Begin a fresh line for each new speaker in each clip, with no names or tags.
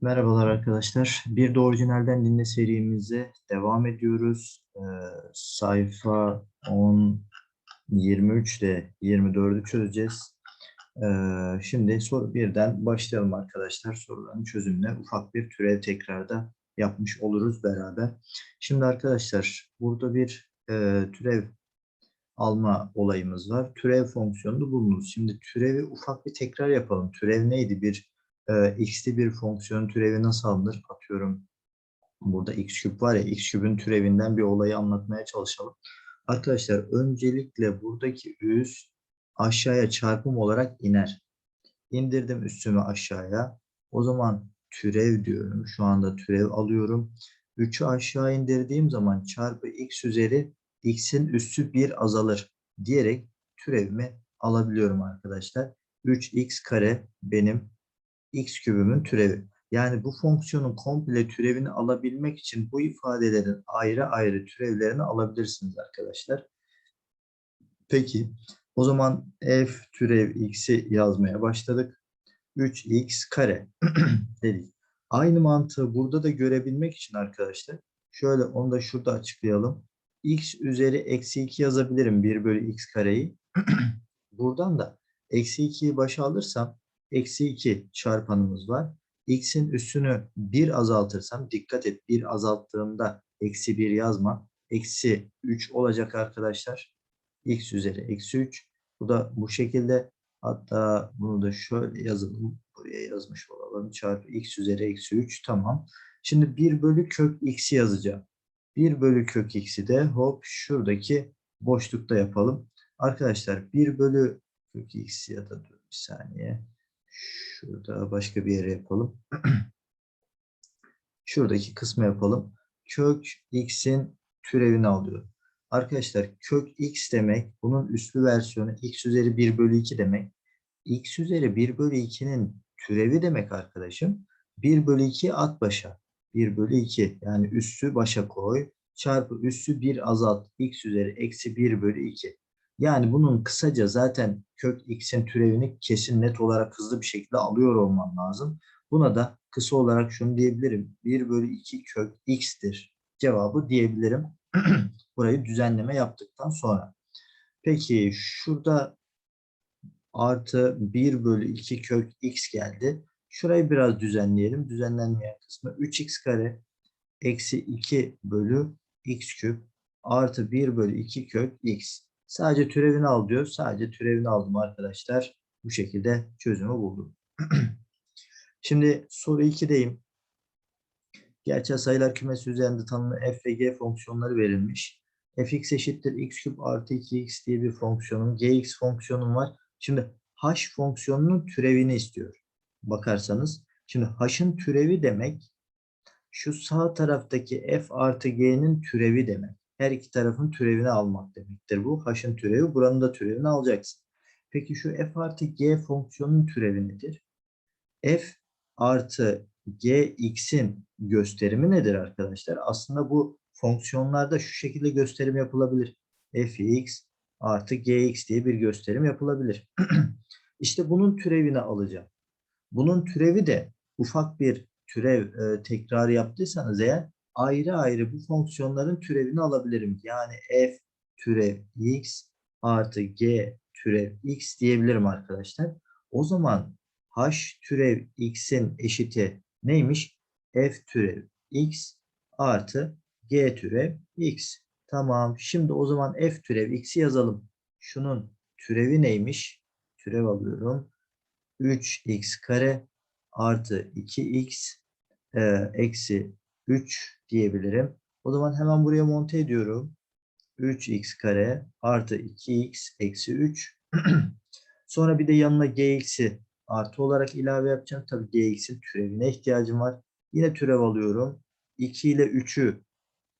Merhabalar arkadaşlar. Bir de orijinalden dinle serimize devam ediyoruz. Ee, sayfa 10, 23 ile 24'ü çözeceğiz. Ee, şimdi soru birden başlayalım arkadaşlar. Soruların çözümüne ufak bir türev tekrarda yapmış oluruz beraber. Şimdi arkadaşlar burada bir e, türev alma olayımız var. Türev fonksiyonunu bulunuz. Şimdi türevi ufak bir tekrar yapalım. Türev neydi? Bir e, x'li bir fonksiyonun türevi nasıl alınır? Atıyorum burada x küp var ya x küpün türevinden bir olayı anlatmaya çalışalım. Arkadaşlar öncelikle buradaki üst aşağıya çarpım olarak iner. İndirdim üstümü aşağıya. O zaman türev diyorum. Şu anda türev alıyorum. 3'ü aşağı indirdiğim zaman çarpı x üzeri x'in üssü 1 azalır diyerek türevimi alabiliyorum arkadaşlar. 3x kare benim x kübümün türevi. Yani bu fonksiyonun komple türevini alabilmek için bu ifadelerin ayrı ayrı türevlerini alabilirsiniz arkadaşlar. Peki o zaman f türev x'i yazmaya başladık. 3x kare dedik. Aynı mantığı burada da görebilmek için arkadaşlar şöyle onu da şurada açıklayalım. x üzeri eksi 2 yazabilirim 1 bölü x kareyi. Buradan da eksi 2'yi başa alırsam eksi 2 çarpanımız var. X'in üstünü 1 azaltırsam, dikkat et 1 azalttığımda eksi 1 yazma. Eksi 3 olacak arkadaşlar. X üzeri eksi 3. Bu da bu şekilde. Hatta bunu da şöyle yazalım. Buraya yazmış olalım. Çarpı x üzeri eksi 3. Tamam. Şimdi 1 bölü kök x'i yazacağım. 1 bölü kök x'i de hop şuradaki boşlukta yapalım. Arkadaşlar 1 bölü kök x ya da dur bir saniye. Şurada başka bir yere yapalım. Şuradaki kısmı yapalım. Kök x'in türevini alıyor. Arkadaşlar kök x demek bunun üslü versiyonu x üzeri 1 bölü 2 demek. x üzeri 1 bölü 2'nin türevi demek arkadaşım. 1 bölü 2 at başa. 1 bölü 2 yani üssü başa koy. Çarpı üssü 1 azalt. x üzeri eksi 1 bölü 2. Yani bunun kısaca zaten kök x'in türevini kesin net olarak hızlı bir şekilde alıyor olman lazım. Buna da kısa olarak şunu diyebilirim. 1 bölü 2 kök x'tir. Cevabı diyebilirim. Burayı düzenleme yaptıktan sonra. Peki şurada artı 1 bölü 2 kök x geldi. Şurayı biraz düzenleyelim. Düzenlenmeyen kısmı 3x kare eksi 2 bölü x küp artı 1 bölü 2 kök x. Sadece türevini al diyor. Sadece türevini aldım arkadaşlar. Bu şekilde çözümü buldum. Şimdi soru 2'deyim. Gerçel sayılar kümesi üzerinde tanımlı f ve g fonksiyonları verilmiş. fx eşittir x küp artı 2x diye bir fonksiyonum. gx fonksiyonum var. Şimdi h fonksiyonunun türevini istiyor. Bakarsanız. Şimdi h'ın türevi demek şu sağ taraftaki f artı g'nin türevi demek her iki tarafın türevini almak demektir bu. H'ın türevi buranın da türevini alacaksın. Peki şu f artı g fonksiyonun türevi nedir? f artı g x'in gösterimi nedir arkadaşlar? Aslında bu fonksiyonlarda şu şekilde gösterim yapılabilir. fx artı gx diye bir gösterim yapılabilir. İşte bunun türevini alacağım. Bunun türevi de ufak bir türev e, tekrarı yaptıysanız eğer ayrı ayrı bu fonksiyonların türevini alabilirim. Yani f türev x artı g türev x diyebilirim arkadaşlar. O zaman h türev x'in eşiti neymiş? f türev x artı g türev x. Tamam. Şimdi o zaman f türev x'i yazalım. Şunun türevi neymiş? Türev alıyorum. 3x kare artı 2x e, eksi 3 diyebilirim. O zaman hemen buraya monte ediyorum. 3x kare artı 2x eksi 3. Sonra bir de yanına gx'i artı olarak ilave yapacağım. Tabii gx'in türevine ihtiyacım var. Yine türev alıyorum. 2 ile 3'ü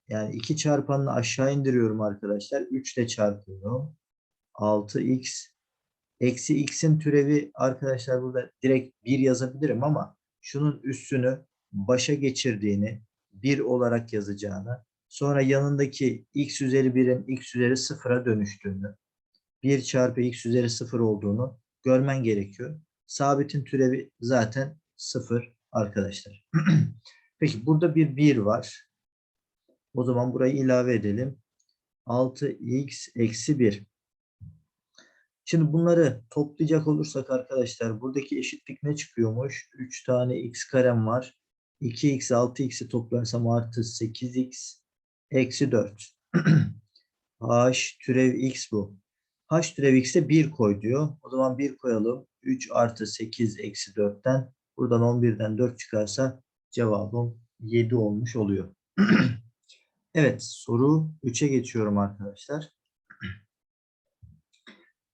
yani 2 çarpanını aşağı indiriyorum arkadaşlar. 3 ile çarpıyorum. 6x eksi x'in türevi arkadaşlar burada direkt 1 yazabilirim ama şunun üstünü başa geçirdiğini 1 olarak yazacağını, sonra yanındaki x üzeri 1'in x üzeri 0'a dönüştüğünü, 1 çarpı x üzeri 0 olduğunu görmen gerekiyor. Sabitin türevi zaten 0 arkadaşlar. Peki burada bir 1 var. O zaman burayı ilave edelim. 6x eksi 1. Şimdi bunları toplayacak olursak arkadaşlar buradaki eşitlik ne çıkıyormuş? 3 tane x karem var. 2x 6x'i toplarsam artı 8x eksi 4. h türev x bu. h türev x'e 1 koy diyor. O zaman 1 koyalım. 3 artı 8 eksi 4'ten buradan 11'den 4 çıkarsa cevabım 7 olmuş oluyor. evet soru 3'e geçiyorum arkadaşlar.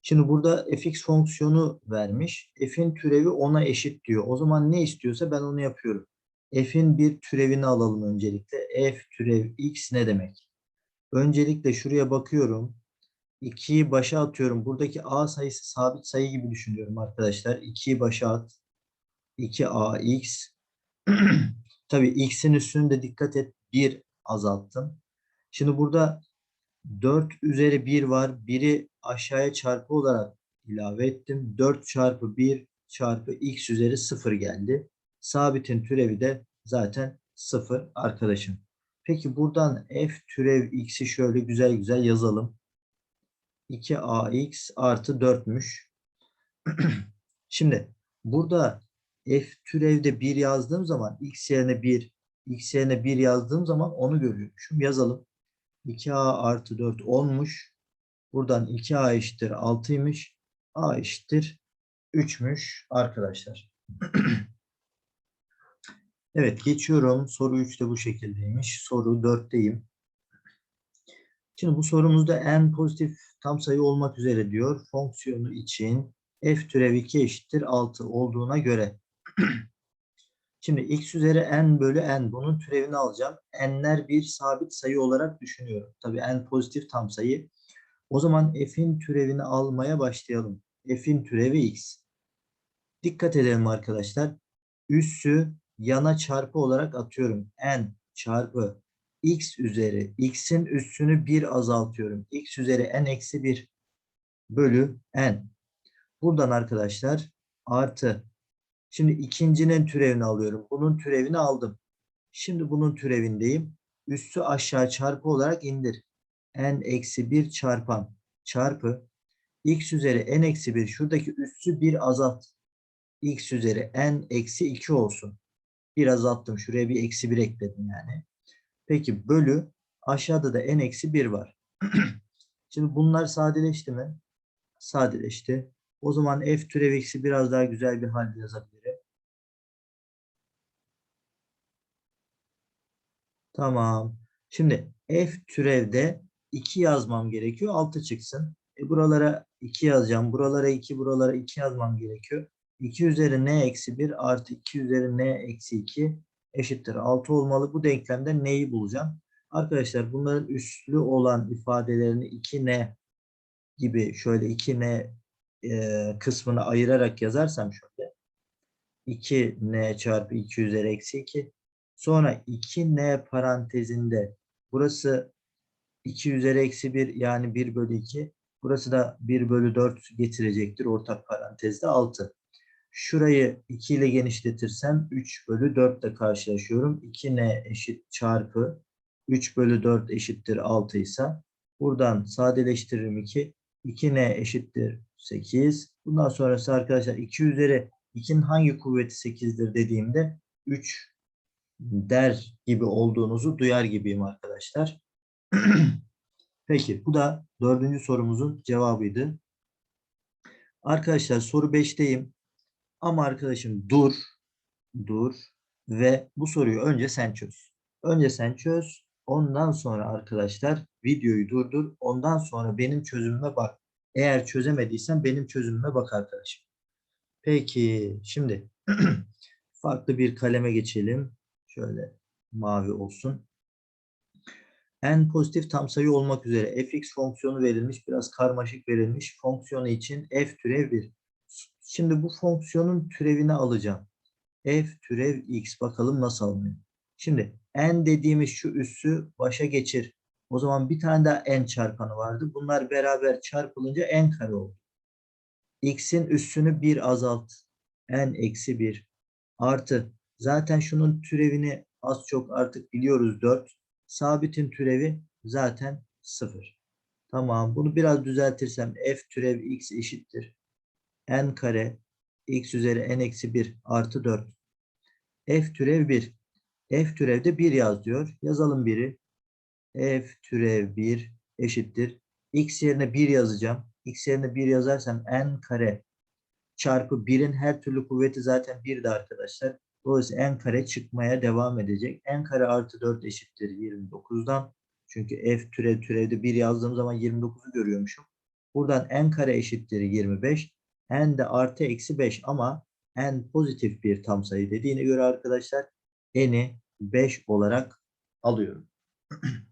Şimdi burada fx fonksiyonu vermiş. F'in türevi 10'a eşit diyor. O zaman ne istiyorsa ben onu yapıyorum. F'in bir türevini alalım öncelikle. F türev x ne demek? Öncelikle şuraya bakıyorum. 2'yi başa atıyorum. Buradaki a sayısı sabit sayı gibi düşünüyorum arkadaşlar. 2'yi başa at. 2ax. Tabii x'in üstünde dikkat et. 1 azalttım. Şimdi burada 4 üzeri 1 var. 1'i aşağıya çarpı olarak ilave ettim. 4 çarpı 1 çarpı x üzeri 0 geldi. Sabitin türevi de zaten 0 arkadaşım. Peki buradan f türev x'i şöyle güzel güzel yazalım. 2ax artı 4'müş. Şimdi burada f türevde 1 yazdığım zaman x yerine 1, x yerine 1 yazdığım zaman onu görüyormuşum. Yazalım. 2a artı 4 10'muş. Buradan 2a eşittir 6'ymış. a eşittir 3'müş arkadaşlar. evet geçiyorum. Soru 3 de bu şekildeymiş. Soru 4'teyim. Şimdi bu sorumuzda n pozitif tam sayı olmak üzere diyor. Fonksiyonu için f türev 2 eşittir 6 olduğuna göre. Şimdi x üzeri n bölü n bunun türevini alacağım. n'ler bir sabit sayı olarak düşünüyorum. Tabii n pozitif tam sayı. O zaman f'in türevini almaya başlayalım. f'in türevi x. Dikkat edelim arkadaşlar. Üssü yana çarpı olarak atıyorum. n çarpı x üzeri x'in üssünü 1 azaltıyorum. x üzeri n eksi 1 bölü n. Buradan arkadaşlar artı. Şimdi ikincinin türevini alıyorum. Bunun türevini aldım. Şimdi bunun türevindeyim. Üssü aşağı çarpı olarak indir. n eksi 1 çarpan çarpı x üzeri n eksi 1 şuradaki üssü 1 azalt. x üzeri n eksi 2 olsun. Bir azalttım. Şuraya bir eksi 1 ekledim yani. Peki bölü aşağıda da n eksi 1 var. Şimdi bunlar sadeleşti mi? Sadeleşti. O zaman f türev x'i biraz daha güzel bir halde yazabilirim. Tamam. Şimdi f türevde 2 yazmam gerekiyor. 6 çıksın. E buralara 2 yazacağım. Buralara 2, buralara 2 yazmam gerekiyor. 2 üzeri n eksi 1 artı 2 üzeri n eksi 2 eşittir 6 olmalı. Bu denklemde neyi bulacağım? Arkadaşlar bunların üstlü olan ifadelerini 2n gibi şöyle 2n e, kısmını ayırarak yazarsam şöyle 2n çarpı 2 üzeri eksi 2 sonra 2n parantezinde burası 2 üzeri eksi 1 yani 1 bölü 2 burası da 1 bölü 4 getirecektir ortak parantezde 6 şurayı 2 ile genişletirsem 3 bölü 4 ile karşılaşıyorum 2n eşit çarpı 3 bölü 4 eşittir 6 ise buradan sadeleştiririm 2 2n eşittir 8. Bundan sonrası arkadaşlar 2 üzeri 2'nin hangi kuvveti 8'dir dediğimde 3 der gibi olduğunuzu duyar gibiyim arkadaşlar. Peki bu da dördüncü sorumuzun cevabıydı. Arkadaşlar soru 5'teyim. Ama arkadaşım dur, dur ve bu soruyu önce sen çöz. Önce sen çöz. Ondan sonra arkadaşlar videoyu durdur. Ondan sonra benim çözümüme bak. Eğer çözemediysen benim çözümüme bak arkadaşım. Peki şimdi farklı bir kaleme geçelim. Şöyle mavi olsun. n pozitif tam sayı olmak üzere fx fonksiyonu verilmiş. Biraz karmaşık verilmiş. Fonksiyonu için f türev 1. Şimdi bu fonksiyonun türevini alacağım. f türev x. Bakalım nasıl alınıyor. Şimdi n dediğimiz şu üssü başa geçir. O zaman bir tane daha n çarpanı vardı. Bunlar beraber çarpılınca n kare oldu. x'in üssünü 1 azalt. n eksi 1 artı Zaten şunun türevini az çok artık biliyoruz 4. Sabitin türevi zaten 0. Tamam. Bunu biraz düzeltirsem f türev x eşittir. N kare x üzeri n eksi 1 artı 4. f türev 1. f türevde 1 yaz diyor. Yazalım 1'i. f türev 1 eşittir. x yerine 1 yazacağım. x yerine 1 yazarsam n kare çarpı 1'in her türlü kuvveti zaten 1'di arkadaşlar. Dolayısıyla n kare çıkmaya devam edecek. n kare artı 4 eşittir 29'dan. Çünkü f türev türevde 1 yazdığım zaman 29'u görüyormuşum. Buradan n kare eşittir 25. n de artı eksi 5 ama n pozitif bir tam sayı dediğine göre arkadaşlar n'i 5 olarak alıyorum.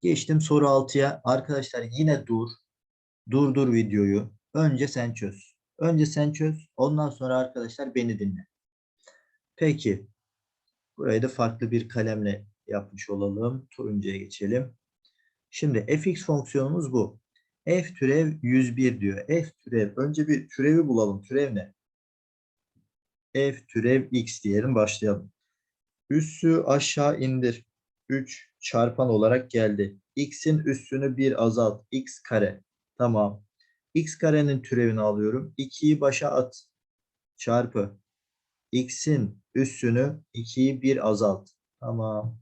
Geçtim soru 6'ya. Arkadaşlar yine dur. Durdur videoyu. Önce sen çöz. Önce sen çöz. Ondan sonra arkadaşlar beni dinle. Peki. Burayı da farklı bir kalemle yapmış olalım. Turuncuya geçelim. Şimdi fx fonksiyonumuz bu. F türev 101 diyor. f türev. Önce bir türevi bulalım. Türev ne? f türev x diyelim. Başlayalım. Üssü aşağı indir. 3 çarpan olarak geldi. x'in üssünü 1 azalt. x kare. Tamam. x karenin türevini alıyorum. 2'yi başa at. Çarpı. x'in üssünü 2'yi 1 azalt. Tamam.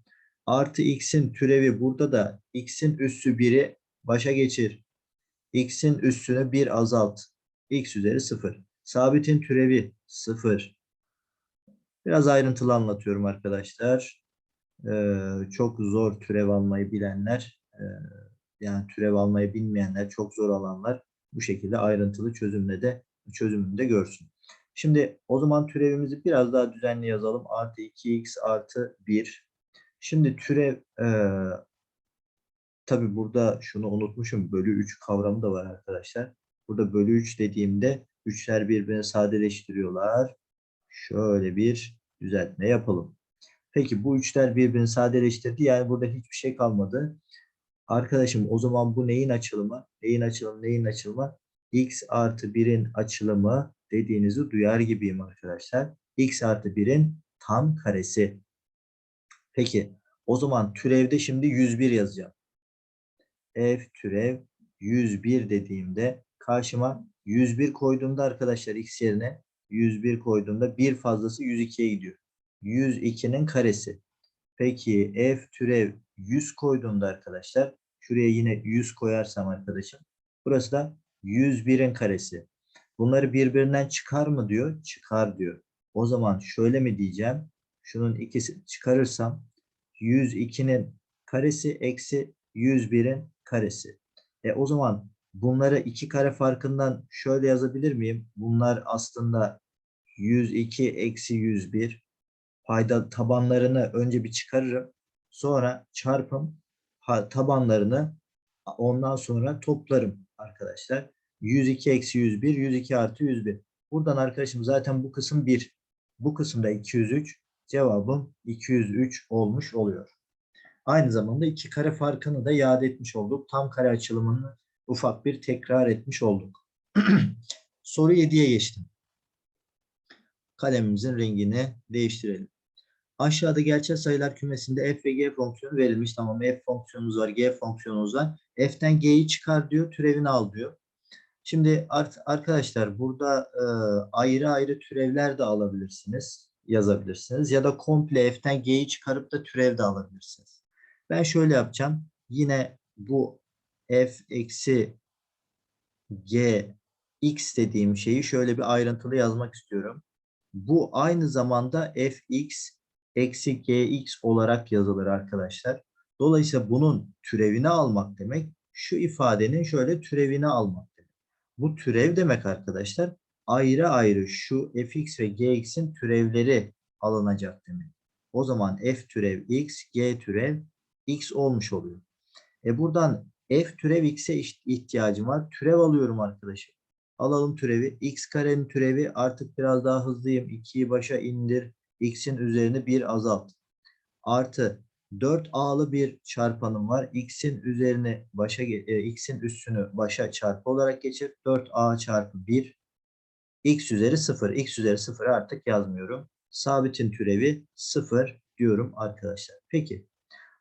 Artı x'in türevi burada da x'in üssü 1'i başa geçir. X'in üssünü 1 azalt. x üzeri 0. Sabitin türevi 0. Biraz ayrıntılı anlatıyorum arkadaşlar. Ee, çok zor türev almayı bilenler, e, yani türev almayı bilmeyenler, çok zor alanlar bu şekilde ayrıntılı çözümle de çözümünü de görsün. Şimdi o zaman türevimizi biraz daha düzenli yazalım. Artı 2x artı 1. Şimdi türev e, tabi burada şunu unutmuşum. Bölü 3 kavramı da var arkadaşlar. Burada bölü 3 dediğimde 3'ler birbirini sadeleştiriyorlar. Şöyle bir düzeltme yapalım. Peki bu üçler birbirini sadeleştirdi. Yani burada hiçbir şey kalmadı. Arkadaşım o zaman bu neyin açılımı? Neyin açılımı? Neyin açılımı? x artı 1'in açılımı dediğinizi duyar gibiyim arkadaşlar. x artı 1'in tam karesi. Peki o zaman türevde şimdi 101 yazacağım. F türev 101 dediğimde karşıma 101 koyduğumda arkadaşlar x yerine 101 koyduğumda bir fazlası 102'ye gidiyor. 102'nin karesi. Peki f türev 100 koyduğumda arkadaşlar şuraya yine 100 koyarsam arkadaşım burası da 101'in karesi. Bunları birbirinden çıkar mı diyor? Çıkar diyor. O zaman şöyle mi diyeceğim? Şunun ikisi çıkarırsam 102'nin karesi eksi 101'in karesi. E o zaman bunları iki kare farkından şöyle yazabilir miyim? Bunlar aslında 102 eksi 101 payda tabanlarını önce bir çıkarırım. Sonra çarpım tabanlarını ondan sonra toplarım arkadaşlar. 102 eksi 101, 102 artı 101. Buradan arkadaşım zaten bu kısım 1. Bu kısımda 203. Cevabım 203 olmuş oluyor. Aynı zamanda iki kare farkını da iade etmiş olduk. Tam kare açılımını ufak bir tekrar etmiş olduk. Soru 7'ye geçtim. Kalemimizin rengini değiştirelim. Aşağıda gerçel sayılar kümesinde f ve g fonksiyonu verilmiş. Tamam f fonksiyonumuz var, g fonksiyonumuz var. f'ten g'yi çıkar diyor, türevini al diyor. Şimdi arkadaşlar burada e, ayrı ayrı türevler de alabilirsiniz, yazabilirsiniz. Ya da komple f'ten g'yi çıkarıp da türev de alabilirsiniz. Ben şöyle yapacağım. Yine bu f eksi g x dediğim şeyi şöyle bir ayrıntılı yazmak istiyorum. Bu aynı zamanda fx eksi gx olarak yazılır arkadaşlar. Dolayısıyla bunun türevini almak demek şu ifadenin şöyle türevini almak demek. Bu türev demek arkadaşlar ayrı ayrı şu fx ve gx'in türevleri alınacak demek. O zaman f türev x, g türev x olmuş oluyor. E buradan f türev x'e ihtiyacım var. Türev alıyorum arkadaşım. Alalım türevi. x karenin türevi artık biraz daha hızlıyım. 2'yi başa indir x'in üzerini 1 azalt. Artı 4a'lı bir çarpanım var. x'in üzerini başa e, x'in üstünü başa çarpı olarak geçir. 4a çarpı 1 x üzeri 0. x üzeri 0 artık yazmıyorum. Sabitin türevi 0 diyorum arkadaşlar. Peki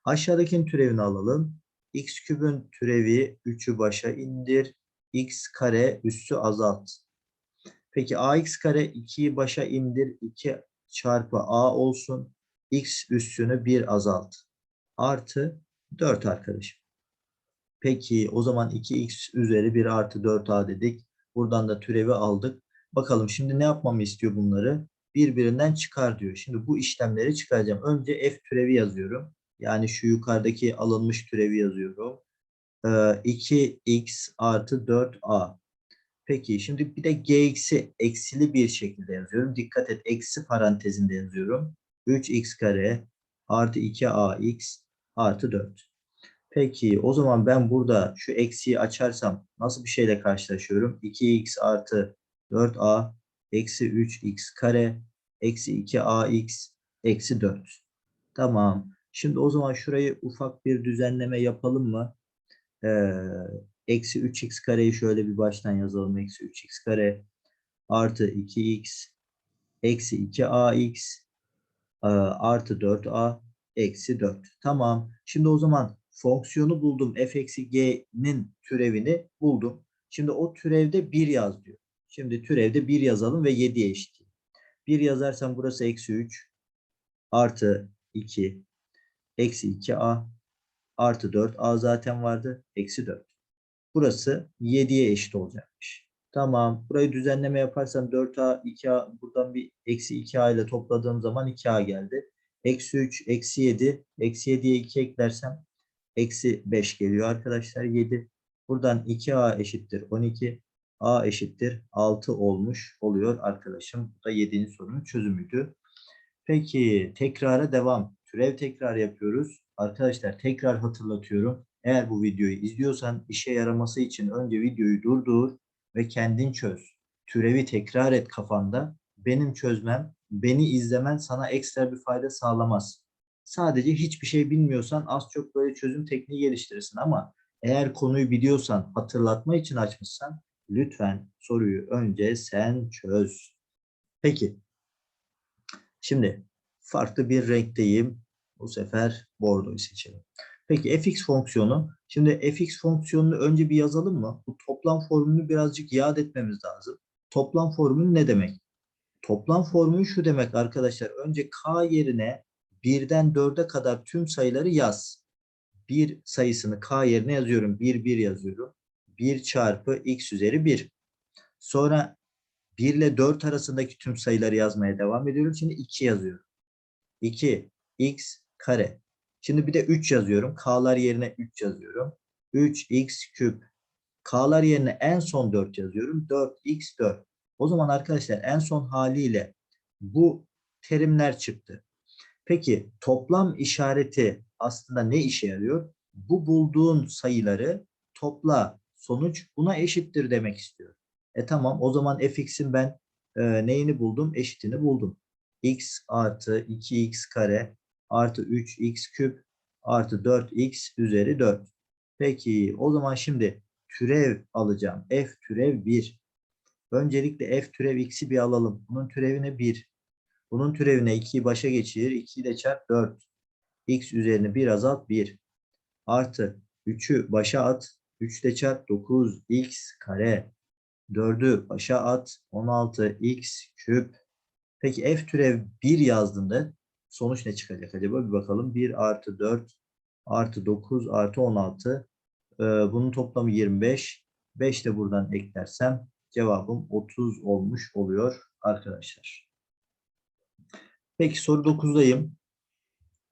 aşağıdakinin türevini alalım. x küpün türevi 3'ü başa indir. x kare üssü azalt. Peki ax kare 2'yi başa indir. 2 çarpı a olsun. x üssünü 1 azalt. Artı 4 arkadaşım. Peki o zaman 2x üzeri 1 artı 4a dedik. Buradan da türevi aldık. Bakalım şimdi ne yapmamı istiyor bunları? Birbirinden çıkar diyor. Şimdi bu işlemleri çıkaracağım. Önce f türevi yazıyorum. Yani şu yukarıdaki alınmış türevi yazıyorum. Ee, 2x artı 4a. Peki şimdi bir de gx'i eksili bir şekilde yazıyorum. Dikkat et eksi parantezinde yazıyorum. 3x kare artı 2ax artı 4. Peki o zaman ben burada şu eksiği açarsam nasıl bir şeyle karşılaşıyorum? 2x artı 4a eksi 3x kare eksi 2ax eksi 4. Tamam. Şimdi o zaman şurayı ufak bir düzenleme yapalım mı? Ee, eksi 3x kareyi şöyle bir baştan yazalım. Eksi 3x kare artı 2x eksi 2ax e, artı 4a eksi 4. Tamam. Şimdi o zaman fonksiyonu buldum. f eksi g'nin türevini buldum. Şimdi o türevde 1 yaz diyor. Şimdi türevde 1 yazalım ve 7'ye eşit. 1 yazarsam burası eksi 3 artı 2 eksi 2a artı 4 a zaten vardı. Eksi 4. Burası 7'ye eşit olacakmış. Tamam. Burayı düzenleme yaparsam 4a 2a buradan bir eksi 2a ile topladığım zaman 2a geldi. Eksi 3 eksi 7 eksi 7'ye 2 eklersem eksi 5 geliyor arkadaşlar 7. Buradan 2a eşittir 12. a eşittir 6 olmuş oluyor arkadaşım. Bu da 7. sorunun çözümüydü. Peki tekrara devam. Türev tekrar yapıyoruz. Arkadaşlar tekrar hatırlatıyorum. Eğer bu videoyu izliyorsan işe yaraması için önce videoyu durdur ve kendin çöz. Türevi tekrar et kafanda. Benim çözmem, beni izlemen sana ekstra bir fayda sağlamaz. Sadece hiçbir şey bilmiyorsan az çok böyle çözüm tekniği geliştirirsin ama eğer konuyu biliyorsan, hatırlatma için açmışsan lütfen soruyu önce sen çöz. Peki. Şimdi farklı bir renkteyim. Bu sefer bordoyu seçelim. Peki fx fonksiyonu. Şimdi fx fonksiyonunu önce bir yazalım mı? Bu toplam formülünü birazcık yad etmemiz lazım. Toplam formülü ne demek? Toplam formülü şu demek arkadaşlar. Önce k yerine 1'den 4'e kadar tüm sayıları yaz. 1 sayısını k yerine yazıyorum. 1, 1 yazıyorum. 1 çarpı x üzeri 1. Sonra 1 ile 4 arasındaki tüm sayıları yazmaya devam ediyorum. Şimdi 2 yazıyorum. 2 x kare. Şimdi bir de 3 yazıyorum. K'lar yerine 3 yazıyorum. 3x küp. K'lar yerine en son 4 yazıyorum. 4x4. O zaman arkadaşlar en son haliyle bu terimler çıktı. Peki toplam işareti aslında ne işe yarıyor? Bu bulduğun sayıları topla sonuç buna eşittir demek istiyor. E tamam o zaman fx'in ben e, neyini buldum? Eşitini buldum. X artı 2x kare artı 3x küp artı 4x üzeri 4. Peki o zaman şimdi türev alacağım. f türev 1. Öncelikle f türev x'i bir alalım. Bunun türevine 1. Bunun türevine 2'yi başa geçir. 2 ile çarp 4. x üzerine 1 azalt 1. Artı 3'ü başa at. 3 ile çarp 9 x kare. 4'ü başa at. 16 x küp. Peki f türev 1 yazdığında sonuç ne çıkacak acaba? Bir bakalım. 1 artı 4 artı 9 artı 16. Ee, bunun toplamı 25. 5 de buradan eklersem cevabım 30 olmuş oluyor arkadaşlar. Peki soru 9'dayım.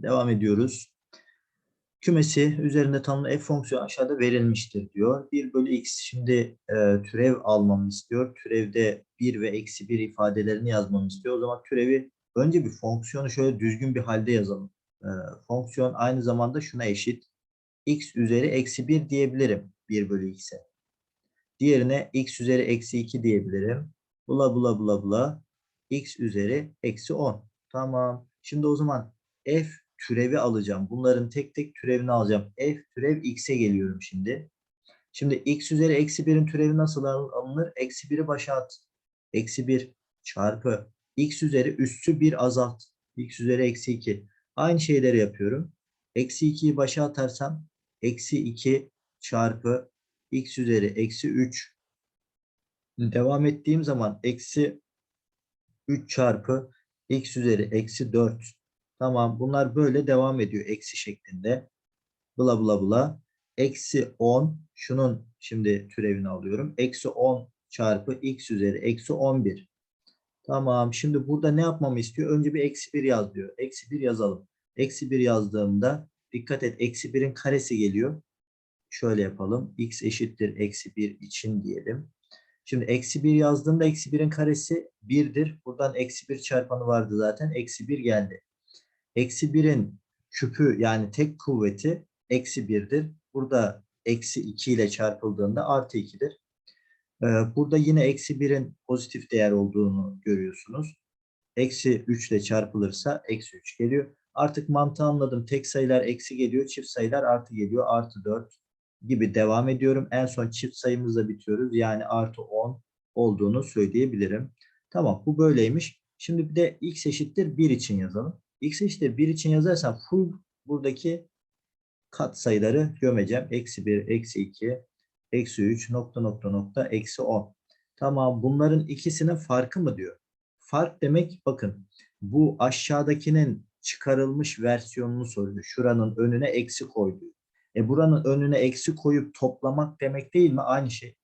Devam ediyoruz. Kümesi üzerinde tanımlı f fonksiyonu aşağıda verilmiştir diyor. 1 bölü x şimdi e, türev almamı istiyor. Türevde 1 ve eksi 1 ifadelerini yazmamı istiyor. O zaman türevi önce bir fonksiyonu şöyle düzgün bir halde yazalım. E, fonksiyon aynı zamanda şuna eşit. x üzeri eksi 1 diyebilirim 1 bölü x'e. Diğerine x üzeri eksi 2 diyebilirim. Bula bula bula bula x üzeri eksi 10. Tamam. Şimdi o zaman f türevi alacağım. Bunların tek tek türevini alacağım. F türev x'e geliyorum şimdi. Şimdi x üzeri eksi 1'in türevi nasıl alınır? Eksi 1'i başa at. Eksi 1 çarpı x üzeri üssü 1 azalt. x üzeri eksi 2. Aynı şeyleri yapıyorum. Eksi 2'yi başa atarsam eksi 2 çarpı x üzeri eksi 3 devam ettiğim zaman eksi 3 çarpı x üzeri eksi 4. Tamam bunlar böyle devam ediyor eksi şeklinde. Bla bla bla. Eksi 10 şunun şimdi türevini alıyorum. Eksi 10 çarpı x üzeri eksi 11. Tamam şimdi burada ne yapmamı istiyor? Önce bir eksi 1 yaz diyor. Eksi 1 yazalım. Eksi 1 yazdığımda dikkat et eksi 1'in karesi geliyor. Şöyle yapalım. x eşittir eksi 1 için diyelim. Şimdi eksi 1 yazdığımda eksi 1'in karesi 1'dir. Buradan eksi 1 çarpanı vardı zaten. Eksi 1 geldi. Eksi 1'in küpü yani tek kuvveti eksi 1'dir. Burada eksi 2 ile çarpıldığında artı 2'dir. Ee, burada yine eksi 1'in pozitif değer olduğunu görüyorsunuz. Eksi 3 ile çarpılırsa eksi 3 geliyor. Artık mantığı anladım. Tek sayılar eksi geliyor. Çift sayılar artı geliyor. Artı 4 gibi devam ediyorum. En son çift sayımızla bitiyoruz. Yani artı 10 olduğunu söyleyebilirim. Tamam bu böyleymiş. Şimdi bir de x eşittir 1 için yazalım. x eşittir 1 için yazarsam full buradaki kat sayıları gömeceğim. Eksi 1, eksi 2, eksi 3, nokta nokta nokta, eksi 10. Tamam bunların ikisinin farkı mı diyor. Fark demek bakın bu aşağıdakinin çıkarılmış versiyonunu soruyor. Şuranın önüne eksi koydu. E buranın önüne eksi koyup toplamak demek değil mi? Aynı şey.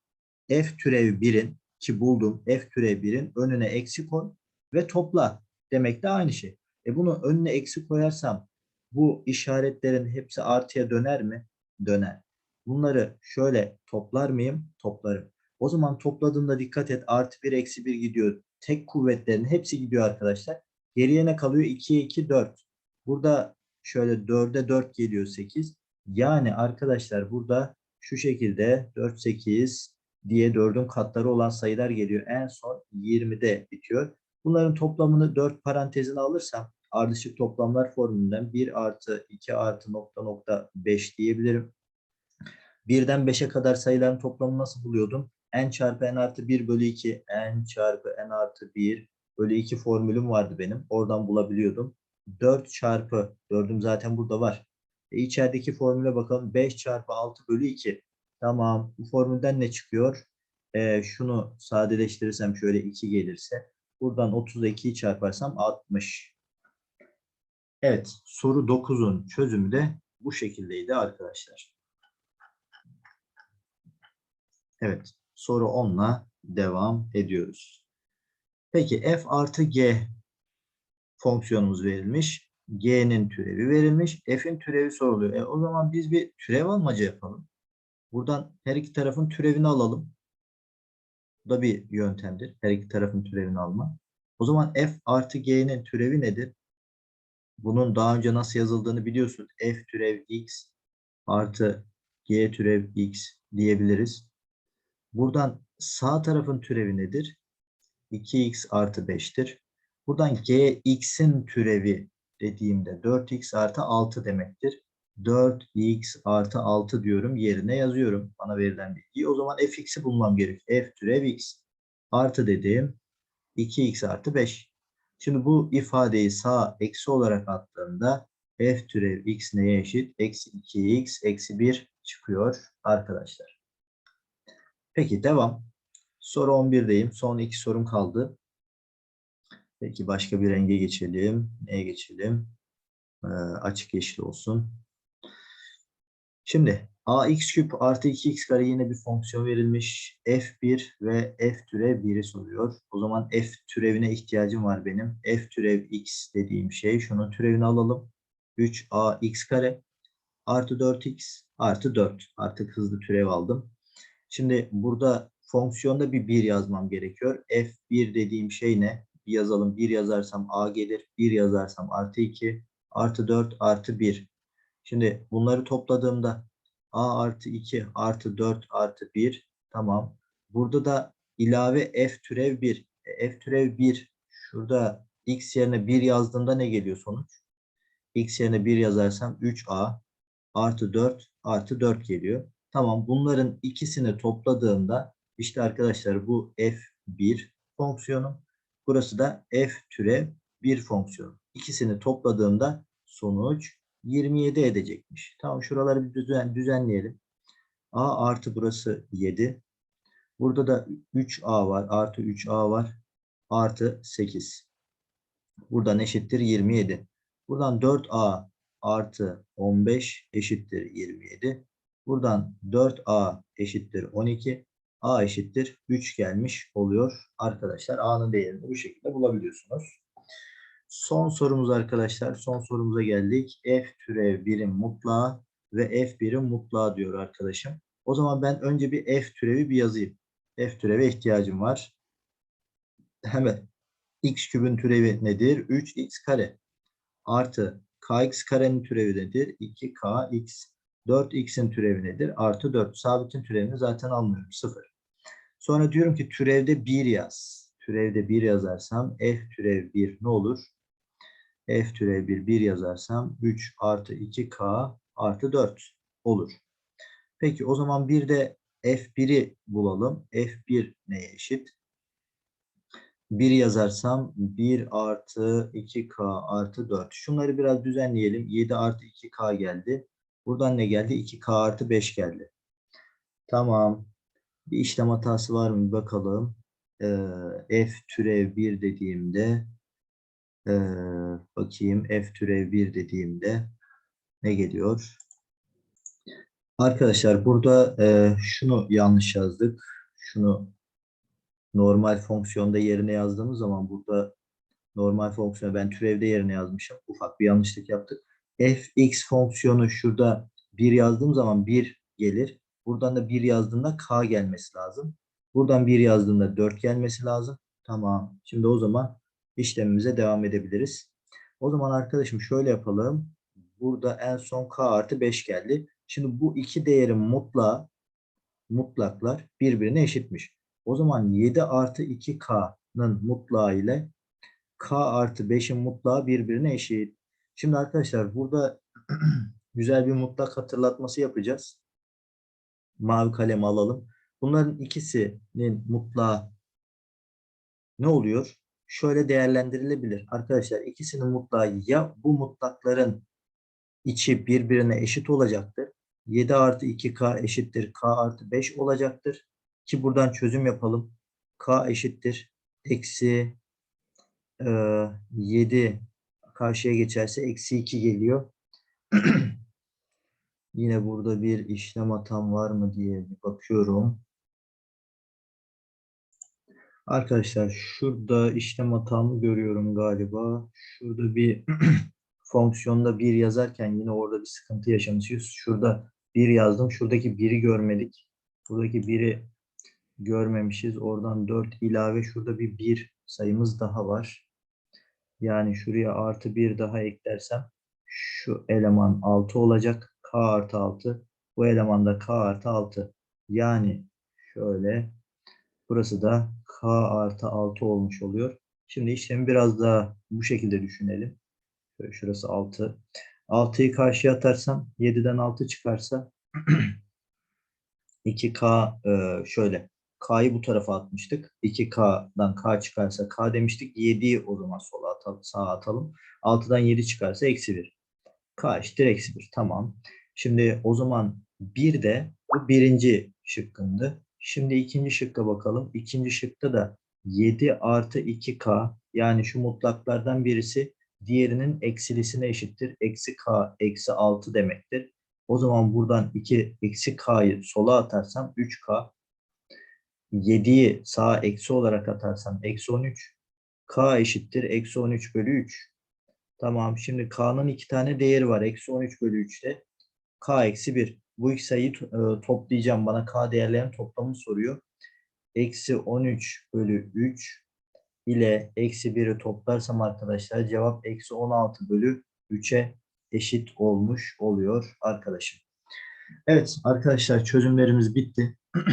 F türev 1'in ki buldum F türev 1'in önüne eksi koy ve topla demek de aynı şey. E bunu önüne eksi koyarsam bu işaretlerin hepsi artıya döner mi? Döner. Bunları şöyle toplar mıyım? Toplarım. O zaman topladığımda dikkat et artı 1 eksi 1 gidiyor. Tek kuvvetlerin hepsi gidiyor arkadaşlar. Geriye ne kalıyor? 2'ye 2 4. Burada şöyle 4'e 4 geliyor 8. Yani arkadaşlar burada şu şekilde 4 8 diye 4'ün katları olan sayılar geliyor. En son 20'de bitiyor. Bunların toplamını 4 parantezine alırsam ardışık toplamlar formülünden 1 artı 2 artı nokta nokta 5 diyebilirim. 1'den 5'e kadar sayıların toplamını nasıl buluyordum? n çarpı n artı 1 bölü 2 n çarpı n artı 1 bölü 2 formülüm vardı benim. Oradan bulabiliyordum. 4 çarpı 4'üm zaten burada var. E, içerideki formüle bakalım. 5 çarpı 6 bölü 2. Tamam. Bu formülden ne çıkıyor? E, şunu sadeleştirirsem şöyle 2 gelirse. Buradan 32'yi çarparsam 60. Evet. Soru 9'un çözümü de bu şekildeydi arkadaşlar. Evet. Soru 10'la devam ediyoruz. Peki f artı g fonksiyonumuz verilmiş. G'nin türevi verilmiş. F'in türevi soruluyor. E, o zaman biz bir türev almaca yapalım. Buradan her iki tarafın türevini alalım. Bu da bir yöntemdir. Her iki tarafın türevini alma. O zaman f artı g'nin türevi nedir? Bunun daha önce nasıl yazıldığını biliyorsun. f türev x artı g türev x diyebiliriz. Buradan sağ tarafın türevi nedir? 2x artı 5'tir. Buradan gx'in türevi dediğimde 4x artı 6 demektir. 4x artı 6 diyorum yerine yazıyorum bana verilen bilgiyi. O zaman fx'i bulmam gerek. f türev x artı dediğim 2x artı 5. Şimdi bu ifadeyi sağ eksi olarak attığımda f türev x neye eşit? Eksi 2x eksi 1 çıkıyor arkadaşlar. Peki devam. Soru 11'deyim. Son iki sorum kaldı. Peki başka bir renge geçelim. Neye geçelim? Ee, açık yeşil olsun. Şimdi ax küp artı 2x kare yine bir fonksiyon verilmiş. f1 ve f türev 1'i soruyor. O zaman f türevine ihtiyacım var benim. f türev x dediğim şey şunun türevini alalım. 3ax kare artı 4x artı 4. Artık hızlı türev aldım. Şimdi burada fonksiyonda bir 1 yazmam gerekiyor. f1 dediğim şey ne? Bir yazalım. 1 yazarsam a gelir. 1 yazarsam artı 2 artı 4 artı 1. Şimdi bunları topladığımda a artı 2 artı 4 artı 1 tamam. Burada da ilave f türev 1. E, f türev 1 şurada x yerine 1 yazdığımda ne geliyor sonuç? x yerine 1 yazarsam 3a artı 4 artı 4 geliyor. Tamam bunların ikisini topladığımda işte arkadaşlar bu f1 fonksiyonu Burası da f türev 1 fonksiyonu. İkisini topladığımda sonuç 27 edecekmiş. Tamam şuraları bir düzen, düzenleyelim. a artı burası 7. Burada da 3a var. Artı 3a var. Artı 8. Buradan eşittir 27. Buradan 4a artı 15 eşittir 27. Buradan 4a eşittir 12. a eşittir 3 gelmiş oluyor arkadaşlar. a'nın değerini bu şekilde bulabiliyorsunuz. Son sorumuz arkadaşlar. Son sorumuza geldik. f türev birim mutlağı ve f birim mutlağı diyor arkadaşım. O zaman ben önce bir f türevi bir yazayım. f türeve ihtiyacım var. Hemen x küpün türevi nedir? 3x kare artı kx karenin türevi nedir? 2kx 4x'in türevi nedir? Artı 4. Sabitin türevini zaten almıyorum. 0. Sonra diyorum ki türevde 1 yaz. Türevde 1 yazarsam f türev 1 ne olur? f türev 1 1 yazarsam 3 artı 2k artı 4 olur. Peki o zaman bir de f1'i bulalım. f1 neye eşit? 1 yazarsam 1 artı 2k artı 4. Şunları biraz düzenleyelim. 7 artı 2k geldi. Buradan ne geldi? 2k artı 5 geldi. Tamam. Bir işlem hatası var mı? Bakalım. Ee, f türev 1 dediğimde ee, bakayım f türev 1 dediğimde ne geliyor? Arkadaşlar burada e, şunu yanlış yazdık. Şunu normal fonksiyonda yerine yazdığımız zaman burada normal fonksiyonu ben türevde yerine yazmışım. Ufak bir yanlışlık yaptık. Fx fonksiyonu şurada 1 yazdığım zaman 1 gelir. Buradan da 1 yazdığımda k gelmesi lazım. Buradan 1 yazdığımda 4 gelmesi lazım. Tamam. Şimdi o zaman işlemimize devam edebiliriz. O zaman arkadaşım şöyle yapalım. Burada en son k artı 5 geldi. Şimdi bu iki değerin mutlağı mutlaklar birbirine eşitmiş. O zaman 7 artı 2k'nın mutlağı ile k artı 5'in mutlağı birbirine eşit. Şimdi arkadaşlar burada güzel bir mutlak hatırlatması yapacağız. Mavi kalem alalım. Bunların ikisinin mutlağı ne oluyor? Şöyle değerlendirilebilir. Arkadaşlar ikisinin mutlağı ya bu mutlakların içi birbirine eşit olacaktır. 7 artı 2k eşittir k artı 5 olacaktır. Ki buradan çözüm yapalım. k eşittir. Eksi e, 7 karşıya geçerse eksi 2 geliyor. Yine burada bir işlem hatam var mı diye bir bakıyorum. Arkadaşlar şurada işlem hatamı görüyorum galiba. Şurada bir fonksiyonda bir yazarken yine orada bir sıkıntı yaşamışız. Şurada bir yazdım. Şuradaki biri görmedik. Buradaki biri görmemişiz. Oradan 4 ilave şurada bir 1 sayımız daha var. Yani şuraya artı 1 daha eklersem şu eleman 6 olacak. K artı 6. Bu eleman da K artı 6. Yani şöyle burası da K artı 6 olmuş oluyor. Şimdi işlemi biraz daha bu şekilde düşünelim. Şöyle şurası 6. 6'yı karşıya atarsam 7'den 6 çıkarsa 2K e, şöyle K'yı bu tarafa atmıştık. 2K'dan K çıkarsa K demiştik. 7'yi o zaman sola atalım, sağa atalım. 6'dan 7 çıkarsa eksi 1. K eşittir eksi 1. Tamam. Şimdi o zaman bir de bu birinci şıkkındı. Şimdi ikinci şıkka bakalım. İkinci şıkta da 7 artı 2K yani şu mutlaklardan birisi diğerinin eksilisine eşittir. Eksi K eksi 6 demektir. O zaman buradan 2 eksi K'yı sola atarsam 3K 7'yi sağa eksi olarak atarsam eksi 13 K eşittir. Eksi 13 bölü 3. Tamam. Şimdi K'nın iki tane değeri var. Eksi 13 bölü 3'te. K eksi 1. Bu iki sayıyı e, toplayacağım. Bana K değerlerin toplamını soruyor. Eksi 13 bölü 3 ile eksi 1'i toplarsam arkadaşlar cevap eksi 16 bölü 3'e eşit olmuş oluyor arkadaşım. Evet arkadaşlar çözümlerimiz bitti.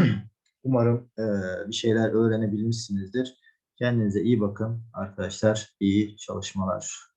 Umarım e, bir şeyler öğrenebilmişsinizdir. Kendinize iyi bakın arkadaşlar. İyi çalışmalar.